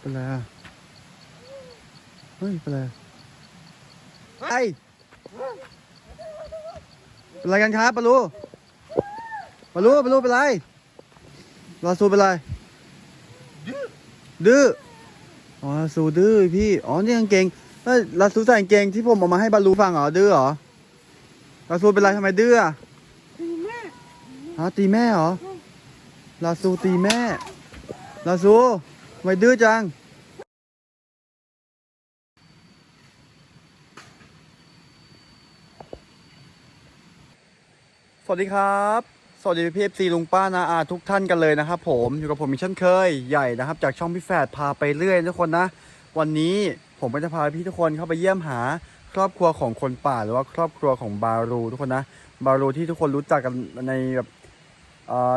เป็นไรอะเฮ้ยเป็นไรไอเป็นไรกันครับปลูปลูปลูเป็นไรลาซูเป็นไร ดื้อ อ๋อลาซูดื้อพี่ อ๋อ นี่กางเกงเฮ้ยลาซูใส่กางเกงที่ผมเอามาให้บาลูฟังเหรอ ดื้อเหรอลาซูเป็นไรทำไมดื้ออะตีแม่ฮะตีแม่เหรอลาซูตีแม่ ลาซูไม่ดื้อจัง สวัสดีครับ สวัสดีพี่เอฟซีลุงป้านาอาทุกท่านกันเลยนะครับผมอยู่กับผมมีเช่นเคยใหญ่นะครับ จากช่องพี่แฝดพาไปเรื่อยทุกคนนะ วันนี้ผมก็จะพาพี่ทุกคนเข้าไปเยี่ยมหาครอบครัวของคนป่าหรือว่าครอบครัวของบารูทุกคนนะ บารูที่ทุกคนรู้จักกันในแบบ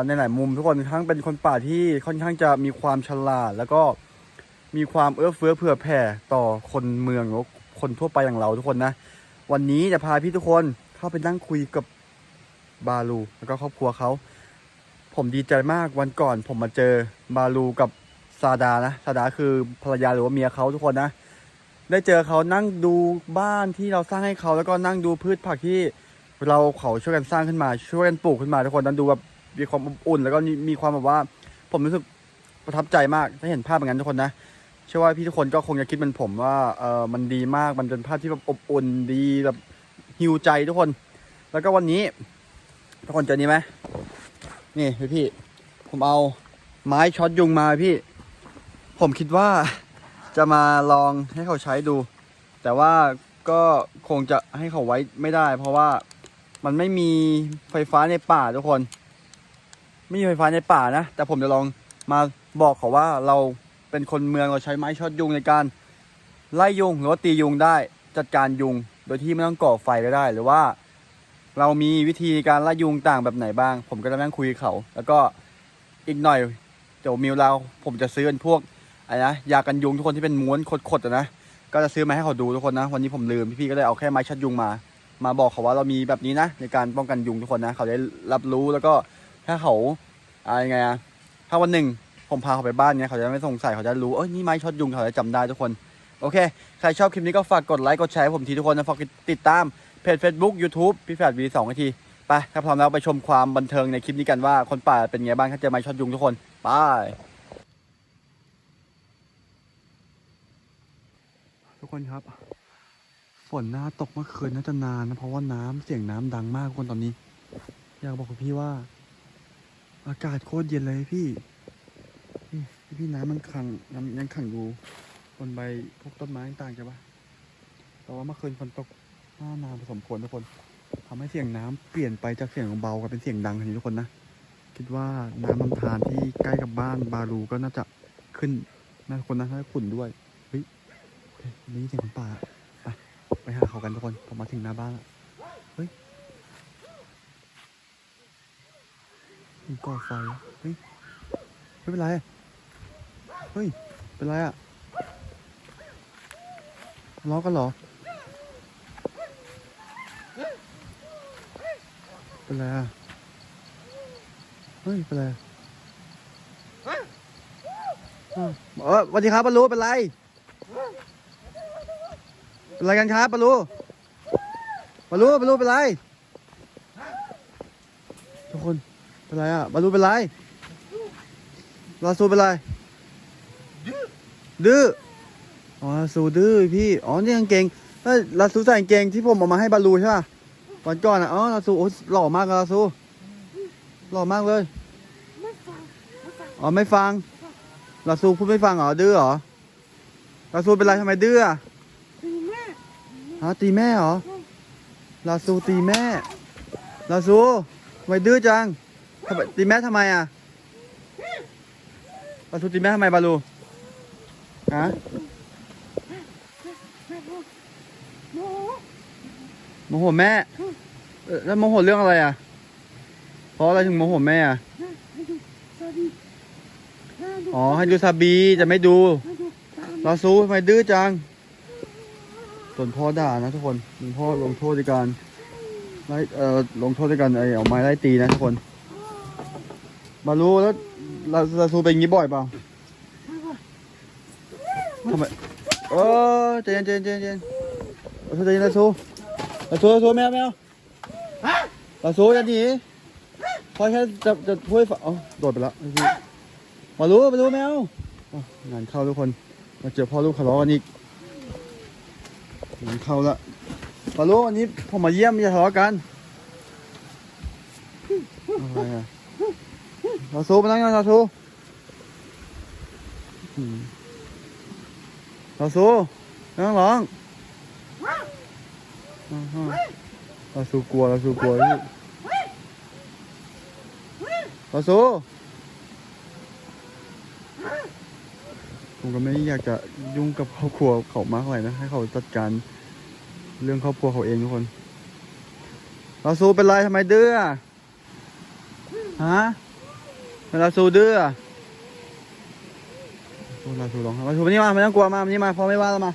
ในหลายมุมทุกคนทั้งเป็นคนป่าที่ค่อนข้างจะมีความฉลาด แล้วก็มีความเอื้อเฟื้อเผื่อแผ่ต่อคนเมืองหรือว่าคนทั่วไปอย่างเราทุกคนนะ วันนี้จะพาพี่ทุกคนเข้าไปนั่งคุยกับบาลูแล้วก็ครอบครัวเขา ผมดีใจมากวันก่อน ผมมาเจอบาลูกับซาดานะซาดาคือภรรยาหรือว่าเมียเขาทุกคนนะ ได้เจอเขานั่งดูบ้านที่เราสร้างให้เขาแล้วก็นั่งดูพืชผักที่เราเขาช่วยกันสร้างขึ้นมาช่วยกันปลูกขึ้นมาทุกคนนั้นดูแบบ มีความอบอุ่น แล้วก็มีความแบบว่า ผมรู้สึกประทับใจมากถ้าเห็นภาพอย่างนั้นทุกคนนะเชื่อว่าพี่ทุกคนก็คงจะคิดเหมือนผมว่าเออมันดีมากมันเป็นภาพที่แบบอบอุ่นดีแบบฮิวใจทุกคน แล้วก็วันนี้ ทุกคนเจอนี้ไหมนี่พี่พี่ผมเอาไม้ช็อตยุงมาพี่ ผมคิดว่าจะมาลองให้เขาใช้ดู แต่ว่าก็คงจะให้เขาไว้ไม่ได้ เพราะว่ามันไม่มีไฟฟ้าในป่าทุกคน ไม่มีไฟฟ้าในป่านะ แต่ผมจะลองมาบอกเขาว่าเราเป็นคนเมืองเราใช้ไม้ช็อตยุงในการไล่ยุงหรือว่าตียุงได้จัดการยุง โดยที่ไม่ต้องก่อไฟก็ได้ หรือว่า เรามีวิธีการไล่ยุงต่างแบบไหนบ้าง ผมก็จะนั่งคุยเขา แล้วก็อีกหน่อยเดี๋ยวมิวเราผมจะซื้อเป็นพวกอะไรนะยากันยุงทุกคนที่เป็นม้วนขดๆนะก็จะซื้อมาให้เขาดูทุกคนนะ วันนี้ผมลืมพี่ๆก็เลยเอาแค่ไม้ชัดยุงมา มาบอกเขาว่าเรามีแบบนี้นะ ในการป้องกันยุงทุกคนนะ เขาได้รับรู้แล้วก็ ถ้าเขาอะไรไงอะถ้าวันหนึ่งผมพาเขาไปบ้านเนี้ยเขาจะไม่สงสัยเขาจะรู้เอ้ยนี่ไม้ช็อตยุงเขาจะจำได้ทุกคนโอเค ใครชอบคลิปนี้ก็ฝากกดไลค์กดแชร์ให้ผมทีทุกคนนะฝากติดตามเพจ Facebook YouTube พี่แฝดวีสองนาทีไปถ้าพร้อมแล้วไปชมความบันเทิงในคลิปนี้กันว่าคนป่าเป็นไงบ้างถ้าเจอไม้ช็อตยุงทุกคนไปทุกคนครับ ฝนน่าตกเมื่อคืนน่าจะนานนะเพราะว่าน้ำเสียงน้ำดังมากทุกคนตอนนี้ อยากบอกกับพี่ว่า อากาศโคตรเย็นเลยพี่นี่ พี่น้ำมันขังน้ำยังขังอยู่บนใบพวกต้นไม้ต่างๆใช่ปะแต่ว่าเมื่อคืนฝนตกหน้านานผสมผลทุกคนทำให้เสียงน้ำเปลี่ยนไปจากเสียงเบากลายเป็นเสียงดังทันทีทุกคนนะ คิดว่าน้ำลำธารที่ใกล้กับบ้านบารูก็น่าจะขึ้นนะทุกคนนะน่าจะขุ่นด้วย เฮ้ยเฮ้ยนี่เสียงของป่าไปไปหาเขากันทุกคน ผมมาถึงหน้าบ้านแล้ว เฮ้ย มีก่อไฟ เฮ้ย ไม่เป็นไร เฮ้ย เป็นไรอะลาะกันเหรอ เป็นไรอะเฮ้ย เป็นไรอ้าวเออสวัสดีครับปารูเป็นไร เป็นไรกันครับปารูปารูปารูเป็นไร ทุกคน เป็นไรอะปารูเป็นไรลาซูเป็นไร ดื้อ อ๋อลาซูดื้อพี่ อ๋อ นี่กางเกงเฮ้ยลาซูใส่กางเกงที่ผมเอามาให้บาลูใช่ป่ะวันก่อนอะ อ๋อ ลาซูโอ้หล่อมากลาซู หล่อมากเลยไม่ฟังไม่ฟังอ๋อ ไม่ฟัง ลาซูพูดไม่ฟังเหรอ ดื้อเหรอ ลาซูเป็นไรทำไมดื้ออะตีแม่ฮะตีแม่เหรอ ลาซูตีแม่ ลาซูทำไมดื้อจัง ทำไมตีแม่ทำไมอะลาซูตีแม่ทำไมบาลูฮะม่พูดโมโหแม่แล้วโมโหเรื่องอะไรอะ เพราะอะไรถึงโมโหแม่อะแม่ให้ดูสวัสดีแม่ดูอ๋อให้ดูซาบีจะไม่ดูแม่ดูตามลาซูทำไมดื้อจังส่วนพ่อด่านะทุกคนพ่อลงโทษด้วยการไล่เอ่อลงโทษด้วยการไอ้เอาไม้ไล่ตีนะทุกคน มารู้แล้วลาลาซูเป็นอย่างงี้บ่อยเปล่าทำไมเออใจเย็นใจเย็นใจเย็นลาซูใจเย็นลาซูลาซูลาซูแมวแมวลาซูอย่าหนีพอแค่จะจะช่วยฝเอ๋อโดดไปแล้วลาซูมารู้มารู้แมวอ๋องานเข้าทุกคนมาเจอพ่อลูกทะเลาะกันอีกงานเข้าละมารู้วันนี้ผมมาเยี่ยมอย่าทะเลาะกันอะไรอะ ลาซูมานั่งกันลาซูอืมลาซูไม่ต้องร้องอ่าฮะลาซูกลัวลาซูกลัวพี่ลาซูผมก็ไม่อยากจะยุ่งกับครอบครัวเขามากเท่าไหร่นะ ให้เขาจัดการเรื่องครอบครัวเขาเองทุกคนลาซูเป็นไรทำไมเดื้อฮะ เวลาซูดื้อลาซูร้องไห้มาซูมานี่มาไม่ต้องกลัวมามานี่มาพอไม่ว่าแล้วมา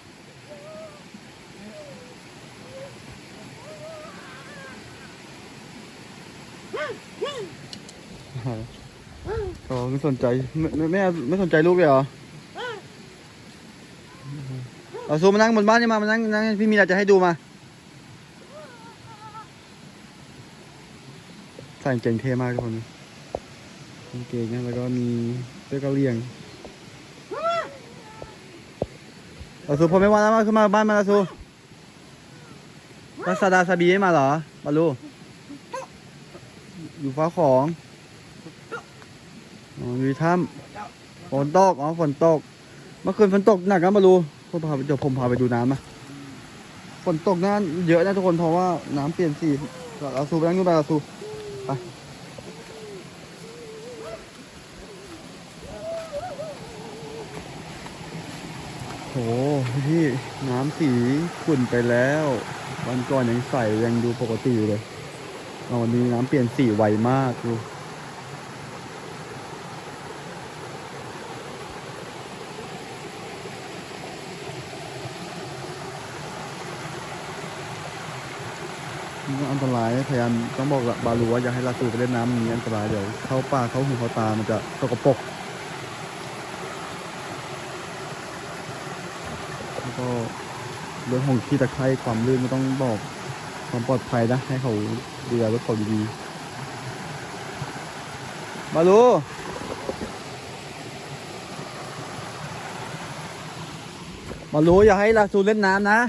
ก็ไม่สนใจไม่ไม่ไม่สนใจลูกเลยเหรอเอาซูมานั่งบนบ้านนี่มามานั่งนั่งพี่มีอะไรจะให้ดูมาใส่งเกงเท่มากทุกคน กางเกงนะแล้วก็มีเสื้อกะเหลียงลาซูพอไม่ว่าแล้วมาคือมาบ้านมาลาซูมาซาดาซาบีไม่มาเหรอบาลูอยู่ฟ้าของอ๋ออยู่ถ้ำฝนตกอ๋อฝนตก เมื่อคืนฝนตกหนักนะบาลูผมพาไปเดี๋ยวผมพาไปดูน้ำนะฝนตกนั่นเยอะนะทุกคนเพราะว่าน้ำเปลี่ยนสีลาซูไปนั่งนู่นไปลาซู โห พี่น้ำสีขุ่นไปแล้ว วันก่อนยังใสยังดูปกติเลยเอาวันนี้น้ำเปลี่ยนสีไวมากดูก็อันตรายพยายามต้องบอกละบาลูว่าอย่าให้ลาตูไปเล่นน้ำมันนี้อันตรายเดี๋ยวเข้าป่าเข้าหูเข้าตามันจะตกปรก แล้วก็ เรื่องของที่ตะไคร่ความลื่นไม่ต้องบอกความปลอดภัยนะ ให้เขาดูแลรถเขาดีๆมาลูมาลูอย่าให้ลาซูเล่นน้ำนะ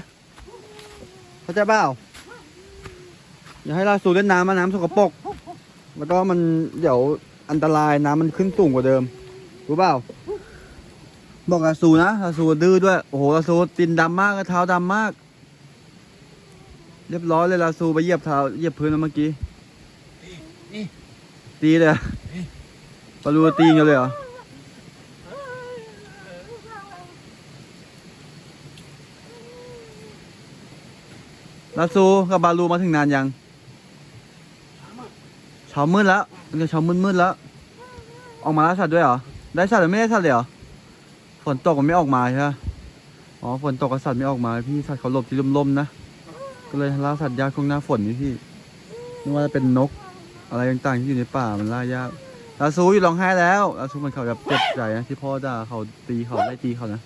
เข้าใจเปล่าอย่าให้ลาซูเล่นน้ำมาน้ำสกปรกแล้วก็มันเดี๋ยวอันตรายน้ำมันขึ้นสูงกว่าเดิม รู้เปล่า บอกลาซูนะลาซูดื้อด้วย โอ้โหลาซูตีนดำมากเท้าดำมาก เรียบร้อยเลยลาซูไปเหยียบเท้าเหยียบพื้นแล้วเมื่อกี้ตีเลยอะปาลูตีกันเลยเหรอลาซูกับบาลูมาถึงนานยังเช้ามืดแล้วมันจะเช้ามืดมืดแล้ว ออกมาล่าสัตว์ด้วยเหรอ ได้สัตว์หรือไม่ได้สัตว์เลยเหรอ ฝนตกมันไม่ออกมาใช่ไหมอ๋อฝนตกกสัตว์ไม่ออกมาพี่สัตว์เขาหลบที่ร่มๆนะ ก็เลยล่าสัตว์ยากช่วงหน้าฝนนี่พี่ไม่ว่าจะเป็นนก อะไรต่างๆที่อยู่ในป่ามันล่ายากลาซูอยู่ร้องไห้แล้วลาซูมันเขาแบบเจ็บใจนะที่พ่อด่าเขาตีเขาไล่ตีเขานะ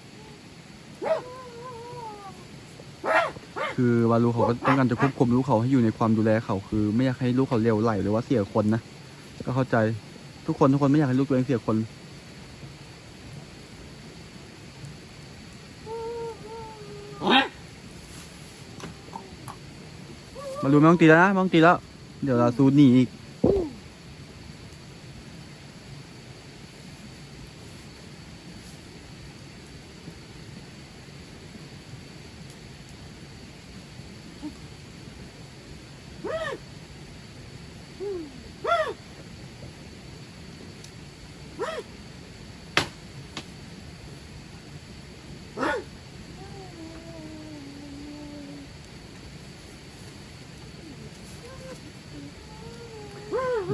คือวาลูเขาก็ต้องการจะควบคุมลูกเขาให้อยู่ในความดูแลเขาคือ ไม่อยากให้ลูกเขาเลวไหลหรือว่าเสียคนนะก็เข้าใจทุกคนทุกคนไม่อยากให้ลูกตัวเองเสียคน มารู้ไม่ต้องตีแล้วนะไม่ต้องตีแล้ว เดี๋ยวเราซูหนีอีก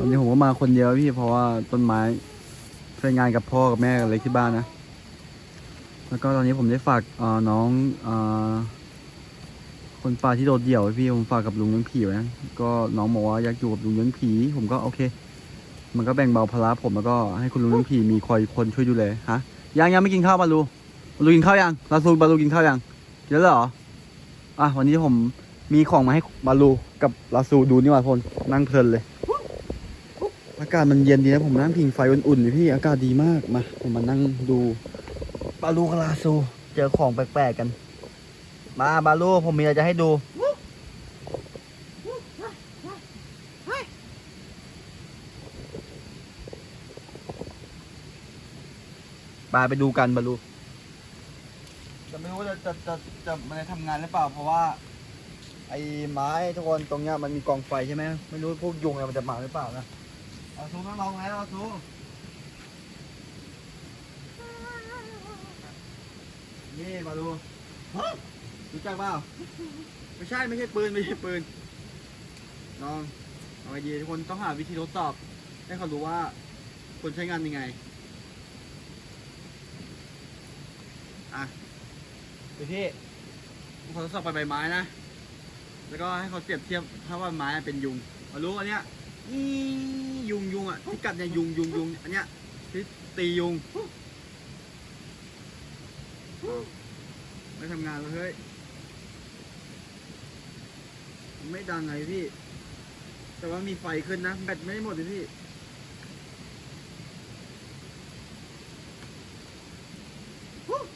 วันนี้ผม ก็มาคนเดียวพี่เพราะว่าต้นไม้ช่วยงานกับพ่อกับแม่กันเลยที่บ้านนะ แล้วก็ตอนนี้ผมได้ฝากเอ่อน้องเอ่อคนป่าที่โดดเดี่ยวพี่ผมฝากกับลุงเลี้ยงผีไว้นะก็น้องบอกว่าอยากอยู่กับลุงเลี้ยงผี ผมก็โอเค มันก็แบ่งเบาภาระผมแล้วก็ให้คุณลุงน้ำพีมีคอยคนช่วยดูแลฮะยังยังไม่กินข้าวบาลูบาลูกินข้าวยังลาซูบาลูกินข้าวยังกินแล้วเหรออะวันนี้ผมมีของมาให้บาลูกับลาซูดูนี่หว่าพลนั่งเพลินเลย อากาศมันเย็นดีนะผมนั่งพิงไฟอุ่นๆเลยพี่อากาศดีมากมาผมมานั่งดูบาลูกับลาซู เจอของแปลกๆกัน มาบาลูผมมีอะไรจะให้ดูบาไปดูกันบาลูจะไม่รู้ว่าจะจะจะจะมันจะทำงานหรือเปล่า เพราะว่า ไอ้ไม้ทุกคนตรงเนี้ยมันมีกองไฟใช่ไหมไม่รู้พวกยุงอะไรมันจะมาหรือเปล่านะ เอาซูต้องลองแล้วเอาซูนี่มาดูรู้จักเปล่าไม่ใช่ไม่ใช่ปืนไม่ใช่ปืนลองเอาไอเดียทุกคนต้องหาวิธีทดสอบ ให้เขารู้ว่าควรใช้งานยังไงอะดูพี่ขอทดสอบไปใบไม้นะ แล้วก็ให้เขาเปรียบเทียบถ้าว่าไม้เป็นยุงมารู้อันเนี้ย อียุงยุงอะที่กัดเนี่ยยุงยุงยุงอันเนี้ยที่ตียุงไม่ทำงานเลยเฮ้ยไม่ดังไงพี่ แต่ว่ามีไฟขึ้นนะ แบตไม่หมดเลยพี่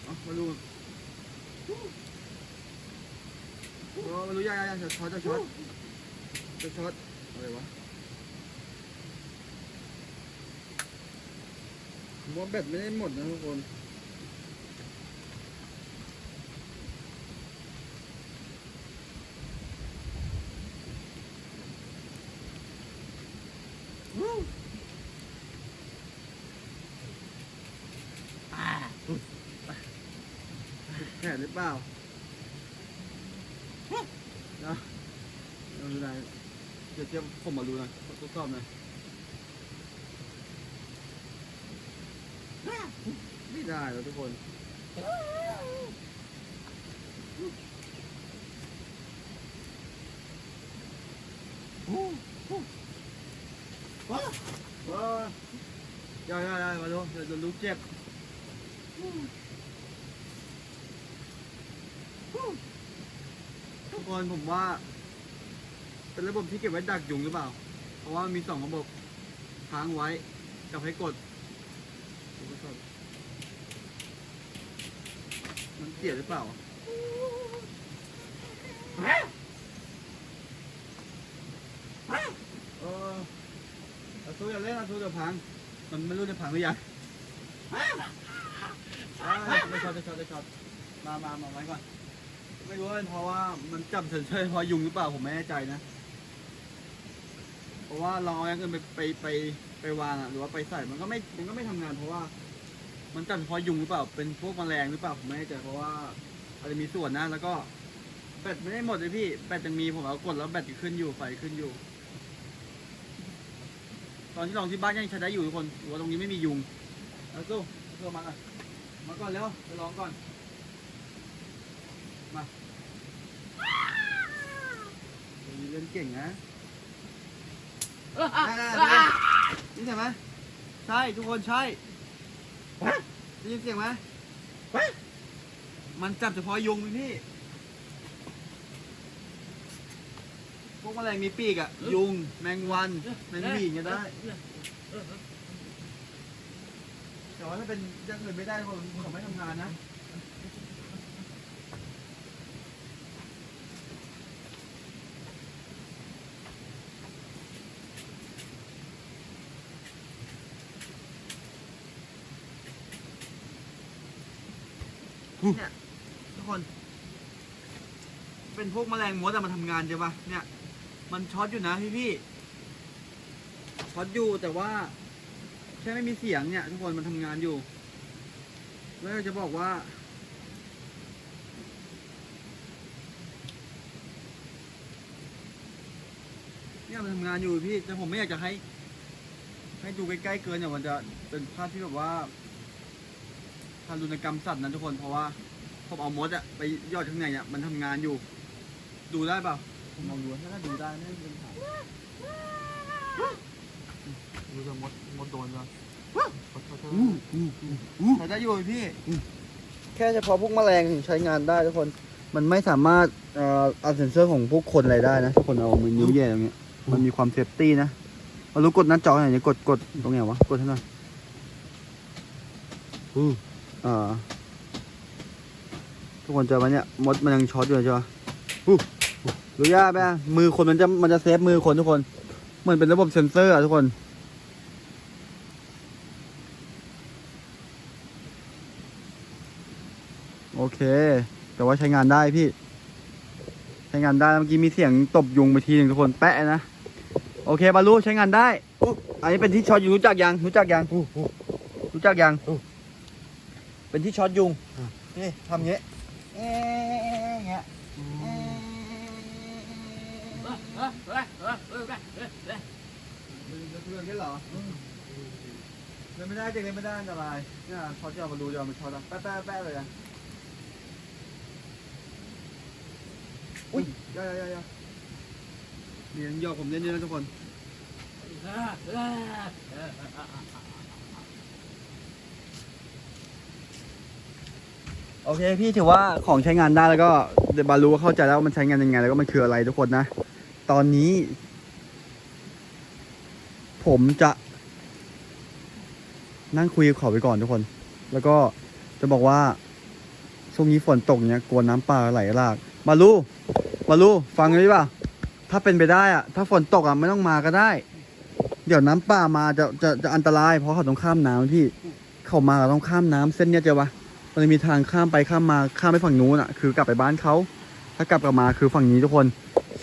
เอามาดูมาดูยากๆจะช็อตจะช็อตจะช็อตอะไรวะผม ว่าแบตไม่ได้หมดนะทุกคนแผลหรือเปล่าเนาะเราดูได้เดี๋ยวเทียบผมมาดูหน่อยทดสอบหน่อย ไม่ได้แล้วทุกคน ว้าวว้าวย่อยๆๆมาดูเดี๋ยวจะรู้เจ็บทุกคนผมว่า เป็นระบบที่เก็บไว้ดักยุงหรือเปล่า เพราะว่ามีสองระบบค้างไว้กับให้กด มันเสียหรือเปล่าเอออาซูอย่าเล่นอาซูเดี๋ยวพัง มันไม่รู้จะพังหรือยังได้ช็อตได้ช็อตได้ช็อตมามามาไว้ก่อน ไม่รู้ว่าเป็นเพราะว่ามันจับเฉยๆเพราะยุงหรือเปล่าผมไม่แน่ใจนะ เพราะว่าเราเอาอย่างอื่นไปไปไปไปวางอะหรือว่าไปใส่มันก็ไม่มันก็ไม่ทำงานเพราะว่า มันจับเฉพาะยุงหรือเปล่า เป็นพวกแมลงหรือเปล่าผมไม่แน่ใจเพราะว่าอาจจะมีส่วนนะ แล้วก็แบตไม่ได้หมดเลยพี่ แบตยังมีผมเอากดแล้วแบตยังขึ้นอยู่ ไฟขึ้นอยู่ ตอนที่ลองที่บ้านยังใช้ได้อยู่ทุกคนหัวาตรงนี้ไม่มียุงเอาสู้เอาสู้มาก่อนมาก่อนแล้วไปลองก่อน มาเดี๋ยวนี้เล่นเก่งนะได้ได้ได้นี่เห็นไหมใช่ทุกคนใช่ ได้ยินเสียงไหมมันจับเฉพาะยุงพี่ พวกแมลงมีปีกอะยุง แมงวัน แมงหวีอย่างเงี้ยได้ แต่ว่าถ้าเป็นอย่างอื่นไม่ได้ผมผมไม่ทำงานนะ เนี่ยทุกคน เป็น พวกแมลงมดอะมันทำงานใช่ปะเนี่ย มันช็อตอยู่นะพี่พี่ๆช็อตอยู่แต่ว่า แค่ไม่มีเสียงเนี่ยทุกคนมันทำงานอยู่ แล้วจะบอกว่า เนี่ยมันทำงานอยู่พี่แต่ผมไม่อยากจะให้ ให้ดูใกล้ๆเกินเนี่ยมันจะเป็นภาพที่แบบว่าทารุณกรรมสัตว์นะทุกคนเพราะว่าผมเอามดอะไปยอดข้างในอะมันทำงานอยู่ ดูได้เปล่าผมลองดูถ้าดูได้ไม่เป็นปัญหาดูจะมดมดโดนจ้ะอืมอืมอืมใช้ได้อยู่พี่ แค่เฉพาะพวกแมลงถึงใช้งานได้ทุกคน มันไม่สามารถเอ่อเอาเซ็นเซอร์ของพวกคนอะไรได้นะทุกคนเอามือนิ้วแย่ตรงเนี้ยมันมีความเซฟตี้นะมารู้กดหน้าจอหน่อยเนี่ยกดกดตรงไหนวะ กดให้หน่อยอืมอ่าทุกคนเจอไหมเนี่ยมดมันยังช็อตอยู่เลยใช่ปะอู้ รู้ยากไหมมือคนมันจะมันจะเซฟมือคนทุกคนเหมือนเป็นระบบเซ็นเซอร์อะทุกคน โอเค แต่ว่าใช้งานได้พี่ ใช้งานได้เมื่อกี้มีเสียงตบยุงไปทีหนึ่งทุกคนแปะนะ โอเคบารุใช้งานได้อ,อันนี้เป็นที่ช็อตยุงรู้จักยังรู้จักยังรู้จักยังเป็นที่ช็อตยุงนี่ทำเงี้ยเอ๊ะเงี้ย เดินได้เหรอเดินไม่ได้เด็กเดินไม่ได้อันตรายเนี่ยช็อจะเอามาดูจะเอามาช็อตอะแป๊ะแป๊ะแป๊ะเลยอะอุ้ยอยาอยาอยาเรียนหยอกผมเล่นเยอะนะทุกคนโอเคพี่ถือว่าของใช้งานได้แล้วก็เดี๋ยวบารู้ว่าเข้าใจแล้วว่ามันใช้งานยังไงแล้วก็มันคืออะไรทุกคนนะ ตอนนี้ ผมจะ นั่งคุยกับเขาไปก่อนทุกคน แล้วก็จะบอกว่าช่วงนี้ฝนตกเนี้ยกลัวน้ำป่าไหลหลากบาลูบาลูฟังเลยป่ะถ้าเป็นไปได้อะถ้าฝนตกอะไม่ต้องมาก็ได้ เดี๋ยวน้ำป่ามาจะจะจะอันตราย เพราะเขาต้องข้ามน้ำพี่เขามาเราต้องข้ามน้ำเส้นเนี้ยเจอปะมันจะมีทางข้ามไปข้ามมาข้ามไปฝั่งนู้นอะคือกลับไปบ้านเขาถ้ากลับกลับมาคือฝั่งนี้ทุกคน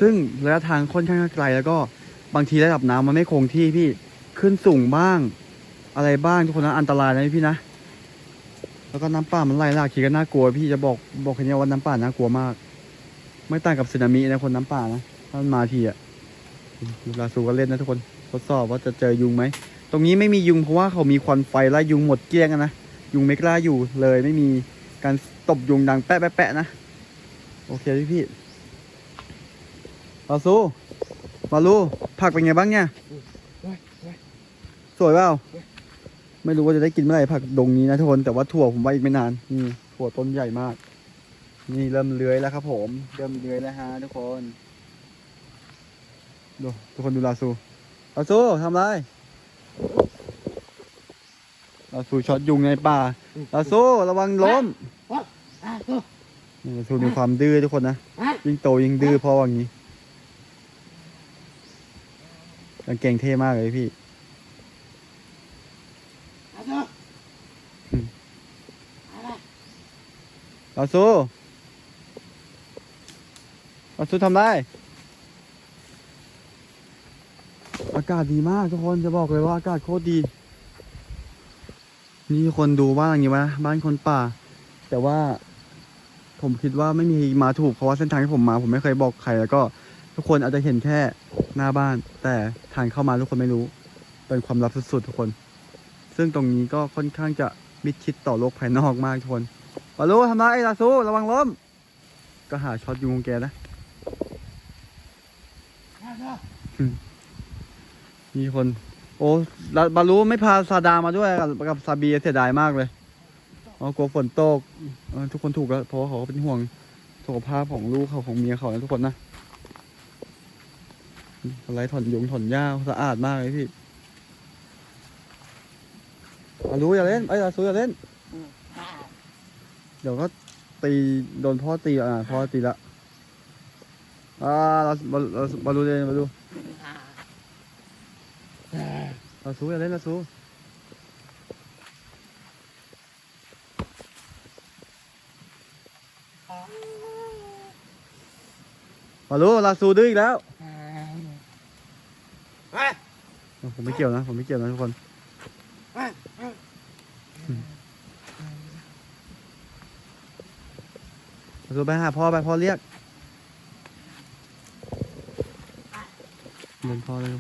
ซึ่งระยะทางค่อนข้างไกลแล้วก็บางทีระดับน้ำมันไม่คงที่พี่ขึ้นสูงบ้าง อะไรบ้างทุกคนนะอันตรายนะพี่นะ แล้วก็น้ำป่ามันไหลหลากขี่ก็น่ากลัว พี่จะบอกบอกแค่นี้ว่าน้ำป่าน่ากลัวมาก ไม่ต่างกับสึนามินะคนน้ำป่านะถ้ามันมาทีอะ่ะลาซูก็เล่นนะทุกคนทดสอบว่าจะเจอยุงไหมตรงนี้ไม่มียุงเพราะว่าเขามีควันไฟไล่ยุงหมดเกลี้ยงนะยุงไม่กล้าอยู่เลยไม่มีการตบยุงดังแปะแปะแปะนะโอเคพี่พี่ มาสู้มาลูผักเป็นไงบ้างเนี่ยไว้ไว้สวยเปล่า ไม่รู้ว่าจะได้กินเมื่อไหร่ผักดงนี้นะทุกคน แต่ว่าถั่วผมว่าอีกไม่นาน นี่ถั่วต้นใหญ่มาก นี่เริ่มเลื้อยแล้วครับผม เริ่มเลื้อยแล้วฮะทุกคน ดูทุกคนดูลาซูลาซูทำไรลาซูช็อตยุงในป่าลาซูระวังล้มอะตัวนี่ลาซูมีความดื้อทุกคนนะอะยิ่งโตยิ่งดื้อเพราะว่าอย่างนี้กางเกงเท่มากเลยพี่อะตัวอืมอะไรลาซูลาซูทำได้ อากาศดีมากทุกคนจะบอกเลยว่าอากาศโคตรดี นี่คนดูบ้านอย่างนี้วะบ้านคนป่า แต่ว่าผมคิดว่าไม่มีมาถูกเพราะว่าเส้นทางที่ผมมา ผมไม่เคยบอกใครแล้วก็ ทุกคนอาจจะเห็นแค่ หน้าบ้าน แต่ทางเข้ามาทุกคนไม่รู้ เป็นความลับสุดๆทุกคน ซึ่งตรงนี้ก็ค่อนข้างจะมิดชิดต่อโลกภายนอกมากทุกคนปาลูทำไรลาซูระวังล้ม ก็หาช็อตยุงของแกนะอะตัวมีคน โอ้ลาบาลูไม่พาซาดามาด้วยกับกับซาบีเสียดายมากเลยอ๋อกลัวฝนตกเออทุกคนถูกแล้วเพราะว่าเขาก็เป็นห่วงสุขภาพของลูกเขาของเมียเขานะทุกคนนะ อะไรถอนยุงถอนหญ้าสะอาดมากเลยพี่บาลูอย่าเล่นไอ้ยลาซูอย่าเล่น เดี๋ยวก็ตีโดนพ่อตีอะพ่อตีละอ่าเราบาเราบาลูเลยบาลูอะลาซูอย่าเล่นลาซูบาลูลาซูดื้ออีกแล้ว อะ ผมไม่เกี่ยวนะ ผมไม่เกี่ยวนะทุกคนคือไปหาพ่อไปพ่อเรียกเดินพ่อเลย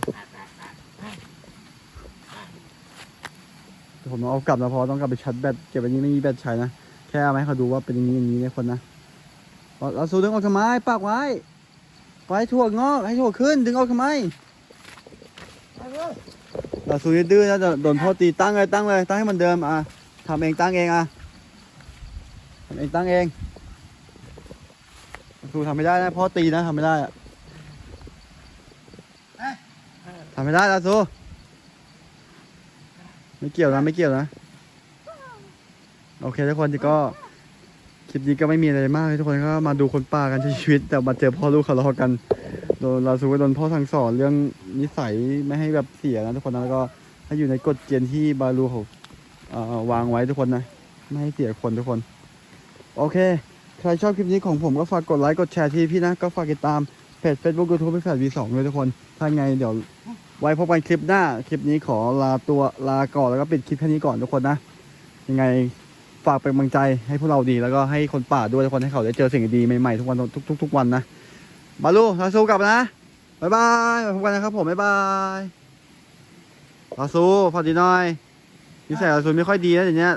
ผมต้องเอากลับนะพอต้องกลับไปชาร์จแบตเก็บไว้นี้ไม่มีแบตใช้นะ แค่เอามาให้เขาดูว่าเป็นอย่างนี้อย่างนี้เนี่ยคนนะเอาลาซูดึงออกทำไมปากไว้ไว้ถั่วงอกให้ถั่วขึ้นดึงออกทำไม อะตัวลาซูนี่ดื้อนะจะโดนพ่อตีตั้งเลยตั้งเลยตั้งให้มันเดิมอะทำเองตั้งเองอะทำเองตั้งเองลาซูทำไม่ได้นะพ่อตีนะทำไม่ได้อะทำไม่ได้ลาซูไม่เกี่ยวนะไม่เกี่ยวนะโอเคทุกคนก็คลิปนี้ก็ไม่มีอะไรมากเลยทุกคนก็มาดูคนป่ากันใช้ชีวิตแต่มาเจอพ่อลูกเขาทะเลาะกัน โดนลาซูก็โดนพ่อสั่งสอนเรื่องนิสัยไม่ให้แบบเสียนะทุกคนนะแล้วก็ให้อยู่ในกฎเกณฑ์ที่บาลูเขาวางไว้ทุกคนนะไม่ให้เสียคนทุกคน โอเค ใครชอบคลิปนี้ของผมก็ฝากกดไลค์กดแชร์ที่พี่นะก็ฝากติดตามเพจ Facebook YouTube พี่แฟดวีสองด้วยทุกคน ถ้าไงเดี๋ยวไว้พบกันคลิปหน้า คลิปนี้ขอลาตัวลาก่อนแล้วก็ปิดคลิปแค่นี้ก่อนทุกคนนะ ยังไงฝากเป็นกำลังใจให้พวกเราดีแล้วก็ให้คนป่าด้วยทุกคนให้เขาได้เจอสิ่งดีใหม่ๆทุกวันทุกๆวันนะ มาลูลาซูกลับนะบายบายพบกันนะครับผมบายบายลาซูพอดีหน่อยนิสัยลาซูไม่ค่อยดีนะเดี๋ยวนี้